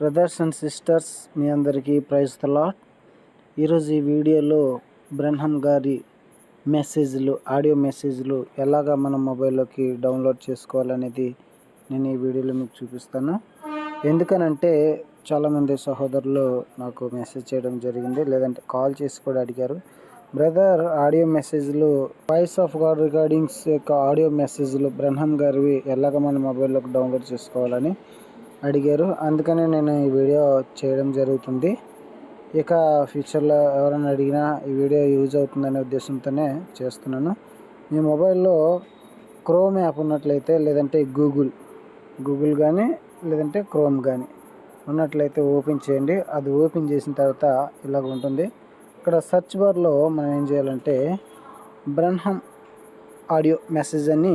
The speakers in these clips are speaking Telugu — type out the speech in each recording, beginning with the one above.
బ్రదర్స్ అండ్ సిస్టర్స్ మీ అందరికీ ప్రైజ్ లాట్ ఈరోజు ఈ వీడియోలో బ్రహ్మం గారి మెసేజ్లు ఆడియో మెసేజ్లు ఎలాగా మన మొబైల్లోకి డౌన్లోడ్ చేసుకోవాలనేది నేను ఈ వీడియోలో మీకు చూపిస్తాను. ఎందుకనంటే చాలామంది సహోదరులు నాకు మెసేజ్ చేయడం జరిగింది లేదంటే కాల్ చేసి కూడా అడిగారు. బ్రదర్ ఆడియో మెసేజ్లు వాయిస్ ఆఫ్ గాడ్ రికార్డింగ్స్ యొక్క ఆడియో మెసేజ్లు బ్రహ్మం గారివి ఎలాగ మన మొబైల్లోకి డౌన్లోడ్ చేసుకోవాలని అడిగారు. అందుకనే నేను ఈ వీడియో చేయడం జరుగుతుంది. ఇక ఫ్యూచర్లో ఎవరైనా అడిగినా ఈ వీడియో యూజ్ అవుతుందనే ఉద్దేశంతోనే చేస్తున్నాను. మీ మొబైల్లో క్రోమ్ యాప్ ఉన్నట్లయితే లేదంటే గూగుల్ గూగుల్ కానీ లేదంటే క్రోమ్ కానీ ఉన్నట్లయితే ఓపెన్ చేయండి. అది ఓపెన్ చేసిన తర్వాత ఇలాగ ఉంటుంది. ఇక్కడ సెర్చ్ బార్లో మనం ఏం చేయాలంటే బ్రహ్నం ఆడియో మెసేజ్ అని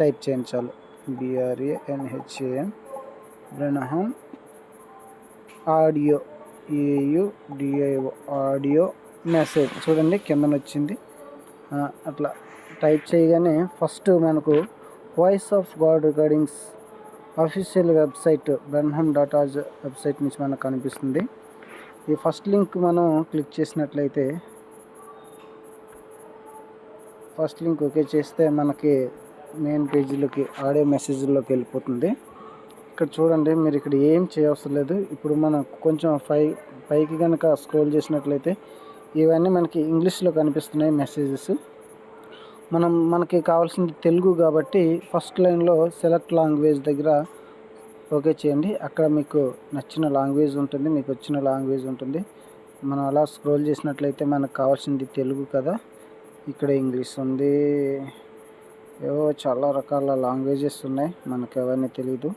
టైప్ చేయించాలి. బిఆర్ఏఎన్హెచ్ఏఎన్ బ్రహ్నం audio. AU DIO. Audio message. చూడండి కిందన వచ్చింది అట్లా టైప్ చేయగానే ఫస్ట్ మనకు voice of God recordings official website బ్రహ్నం dot Aaj website నుంచి మనకు కనిపిస్తుంది. ఈ ఫస్ట్ లింక్ మనం క్లిక్ చేసినట్లయితే ఫస్ట్ లింక్ ఓకే చేస్తే మనకి మెయిన్ పేజీలోకి ఆడియో మెసేజ్లోకి వెళ్ళిపోతుంది. ఇక్కడ చూడండి మీరు ఇక్కడ ఏం చేయవసరం లేదు. ఇప్పుడు మనం కొంచెం పై పైకి కనుక స్క్రోల్ చేసినట్లయితే ఇవన్నీ మనకి ఇంగ్లీష్లో కనిపిస్తున్నాయి మెసేజెస్. మనం మనకి కావాల్సింది తెలుగు కాబట్టి ఫస్ట్ లైన్లో సెలెక్ట్ లాంగ్వేజ్ దగ్గర ఓకే చేయండి. అక్కడ మీకు నచ్చిన లాంగ్వేజ్ ఉంటుంది మీకు వచ్చిన లాంగ్వేజ్ ఉంటుంది. మనం అలా స్క్రోల్ చేసినట్లయితే మనకు కావాల్సింది తెలుగు కదా. ఇక్కడ ఇంగ్లీష్ ఉంది. ఏవో చాలా రకాల లాంగ్వేజెస్ ఉన్నాయి మనకు అవన్నీ తెలియదు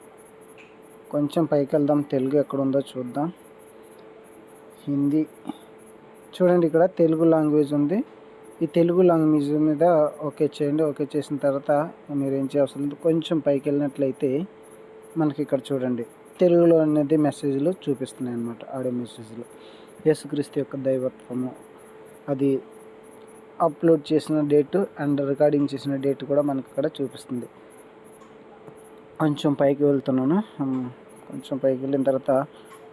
కొంచెం పైకి వెళ్దాం తెలుగు ఎక్కడ ఉందో చూద్దాం. హిందీ. చూడండి ఇక్కడ తెలుగు లాంగ్వేజ్ ఉంది. ఈ తెలుగు లాంగ్వేజ్ మీద ఓకే చేయండి. ఓకే చేసిన తర్వాత మీరు ఏం చేయాల్సి లేదు. కొంచెం పైకి వెళ్ళినట్లయితే మనకి ఇక్కడ చూడండి. తెలుగులో అనేది మెసేజ్లు చూపిస్తున్నాయి అన్నమాట. ఆడియో మెసేజ్లు. యేసుక్రీస్తు యొక్క దైవత్వము. అది అప్లోడ్ చేసిన డేట్ అండ్ రికార్డింగ్ చేసిన డేట్ కూడా మనకి ఇక్కడ చూపిస్తుంది. కొంచెం పైకి వెళ్తున్నాను. కొంచెం పైకి వెళ్ళిన తర్వాత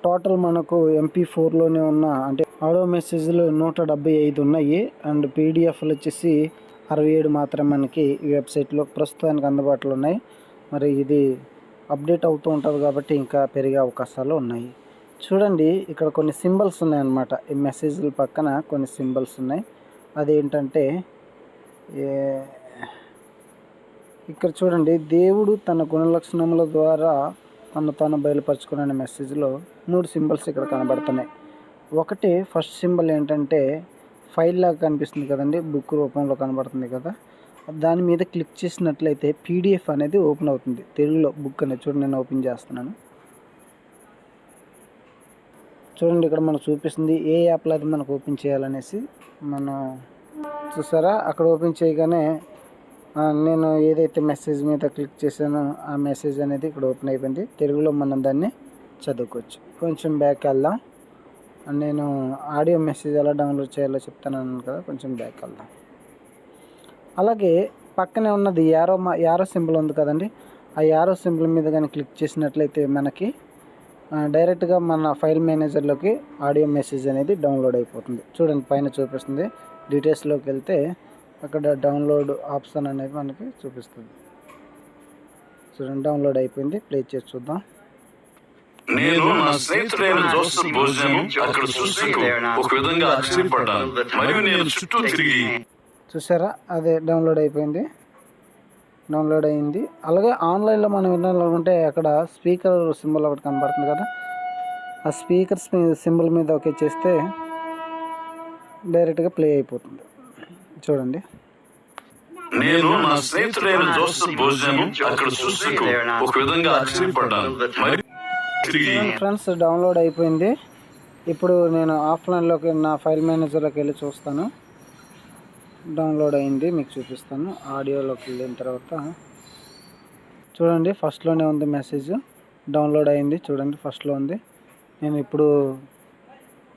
టోటల్ మనకు ఎంపీ ఫోర్లోనే ఉన్న అంటే ఆడో మెసేజ్లు నూట డెబ్బై ఐదు ఉన్నాయి. అండ్ పీడిఎఫ్లు వచ్చేసి అరవై ఏడు మాత్రం మనకి ఈ వెబ్సైట్లో ప్రస్తుతానికి అందుబాటులో ఉన్నాయి. మరి ఇది అప్డేట్ అవుతూ ఉంటుంది కాబట్టి ఇంకా పెరిగే అవకాశాలు ఉన్నాయి. చూడండి ఇక్కడ కొన్ని సింబల్స్ ఉన్నాయన్నమాట. ఈ మెసేజ్ల పక్కన కొన్ని సింబల్స్ ఉన్నాయి. అదేంటంటే ఇక్కడ చూడండి దేవుడు తన గుణలక్షణముల ద్వారా తను తాను బయలుపరచుకున్న మెసేజ్లో మూడు సింబల్స్ ఇక్కడ కనబడుతున్నాయి. ఒకటి ఫస్ట్ సింబల్ ఏంటంటే ఫైల్ లాగా కనిపిస్తుంది కదండి బుక్ రూపంలో కనబడుతుంది కదా. దాని మీద క్లిక్ చేసినట్లయితే పీడిఎఫ్ అనేది ఓపెన్ అవుతుంది. తెలుగులో బుక్ అనేది చూడండి నేను ఓపెన్ చేస్తున్నాను. చూడండి ఇక్కడ మనకు చూపిస్తుంది ఏ యాప్లో అయితే మనకు ఓపెన్ చేయాలనేసి. మనం చూసారా? అక్కడ ఓపెన్ చేయగానే నేను ఏదైతే మెసేజ్ మీద క్లిక్ చేశానో ఆ మెసేజ్ అనేది ఇక్కడ ఓపెన్ అయిపోయింది. తెలుగులో మనం దాన్ని చదువుకోవచ్చు. కొంచెం బ్యాక్ వెళ్దాం. నేను ఆడియో మెసేజ్ ఎలా డౌన్లోడ్ చేయాలో చెప్తాను అన్నాను కదా కొంచెం బ్యాక్ వెళ్దాం. అలాగే పక్కనే ఉన్నది యారో మా యారో సింబల్ ఉంది కదండి. ఆ యారో సింబల్ మీద కానీ క్లిక్ చేసినట్లయితే మనకి డైరెక్ట్గా మన ఫైల్ మేనేజర్లోకి ఆడియో మెసేజ్ అనేది డౌన్లోడ్ అయిపోతుంది. చూడండి పైన చూపిస్తుంది. డీటెయిల్స్లోకి వెళ్తే అక్కడ డౌన్లోడ్ ఆప్షన్ అనేది మనకి చూపిస్తుంది. చూడండి డౌన్లోడ్ అయిపోయింది. ప్లే చేసి చూద్దాం. నేను నా స్నేహితుడైన జోసెఫ్ భోజనం అక్కడ ఒక విధంగా ఆశ్చర్యపడ్డాను. మరియు నేను చుట్టూ తిరిగి చూసారా? అదే డౌన్లోడ్ అయిపోయింది. డౌన్లోడ్ అయింది. అలాగే ఆన్లైన్లో మనం వినాలనుకుంటే అక్కడ స్పీకర్ సింబల్ ఒకటి కనబడుతుంది కదా? ఆ స్పీకర్ సింబల్ మీద ఓకే చేస్తే డైరెక్ట్గా ప్లే అయిపోతుంది. చూడండి. నేను నా స్నేహితుడైన జోసెఫ్ భోజనం అక్కడ చూసేందుకు ఒక విధంగా ఆశ్చర్యపడ్డాను. ఫ్రెండ్స్ డౌన్లోడ్ అయిపోయింది. ఇప్పుడు నేను ఆఫ్లైన్లోకి నా ఫైల్ మేనేజర్లోకి వెళ్ళి చూస్తాను. డౌన్లోడ్ అయింది మీకు చూపిస్తాను. ఆడియోలోకి వెళ్ళిన తర్వాత చూడండి ఫస్ట్లోనే ఉంది మెసేజ్ డౌన్లోడ్ అయింది చూడండి ఫస్ట్లో ఉంది. నేను ఇప్పుడు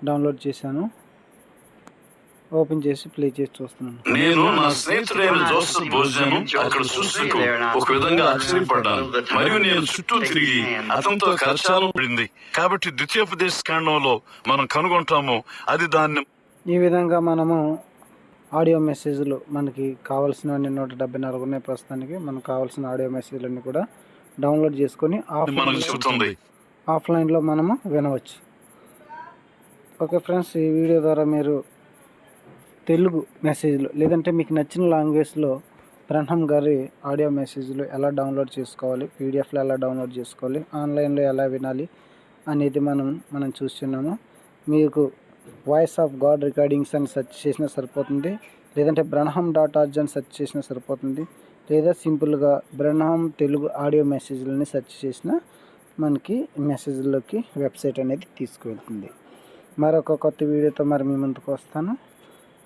డౌన్లోడ్ చేశాను. ఓపెన్ చేసి ప్లే చేసి చూస్తున్నాను. నేను నా స్నేహితుడైన జోసెఫ్ భోజనం అక్కడ చూసేందుకు ఒక విధంగా ఆశ్చర్యపడ్డాను. మరియు నేను చుట్టూ తిరిగి అతనితో కరచాలం పడింది. కాబట్టి ద్వితీయోపదేశ కాండంలో మనం కనుగొంటాము అది దాన్ని ఈ విధంగా మనము ఆడియో మెసేజ్లు మనకి కావాల్సినవన్నీ నూట డెబ్బై నాలుగు ఉన్నాయి ప్రస్తుతానికి. మనకు కావాల్సిన ఆడియో మెసేజ్లన్నీ కూడా డౌన్లోడ్ చేసుకొని ఆఫ్లైన్ ఆఫ్లైన్లో మనము వినవచ్చు. ఓకే ఫ్రెండ్స్ ఈ వీడియో ద్వారా మీరు తెలుగు మెసేజ్లు లేదంటే మీకు నచ్చిన లాంగ్వేజ్లో బ్రహ్మం గారి ఆడియో మెసేజ్లు ఎలా డౌన్లోడ్ చేసుకోవాలి పీడిఎఫ్లో ఎలా డౌన్లోడ్ చేసుకోవాలి ఆన్లైన్లో ఎలా వినాలి అనేది మనం మనం చూస్తున్నాము. మీకు వాయిస్ ఆఫ్ గాడ్ రికార్డింగ్స్ అని సెర్చ్ చేసినా సరిపోతుంది. లేదంటే బ్రహ్మం డాట్ ఆర్జ్ అని సెర్చ్ చేసినా సరిపోతుంది. లేదా సింపుల్గా బ్రహ్మం తెలుగు ఆడియో మెసేజ్లని సెర్చ్ చేసినా మనకి మెసేజ్లోకి వెబ్సైట్ అనేది తీసుకువెళ్తుంది. మరొక కొత్త వీడియోతో మరి మీ ముందుకు వస్తాను.